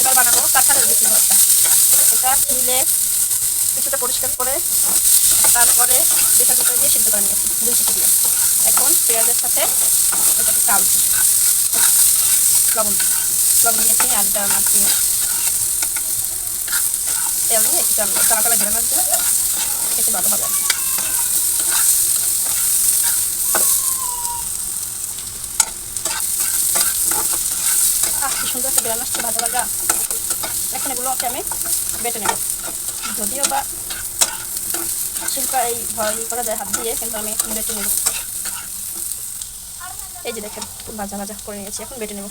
এবার বানাবো কাঁঠালের বিচি ভর্তা। এটা মিলে কিছুটা পরিষ্কার করে তারপরে প্রেশার কুকারে দিয়ে সিদ্ধ করে নিয়েছি, দুই সিটি দিয়ে। এখন পেঁয়াজের সাথে এটাকে চাল লবণ লবণ দিয়েছি আর এটা মাছ তেল দিয়ে একটু টাকা ধরে মাছ দিয়ে খেতে ভালো হবে আহ সুন্দর একটা গ্রাম আসছে, ভাজা ভাজা। এখন এগুলোকে আমি বেটে নেব। যদিও বা শিল্পা এই ভয় করা যায় হাত দিয়ে, কিন্তু আমি বেটে নেব। এই যে দেখেন, ভাজা ভাজা করে নিয়েছি, এখন বেটে নেব।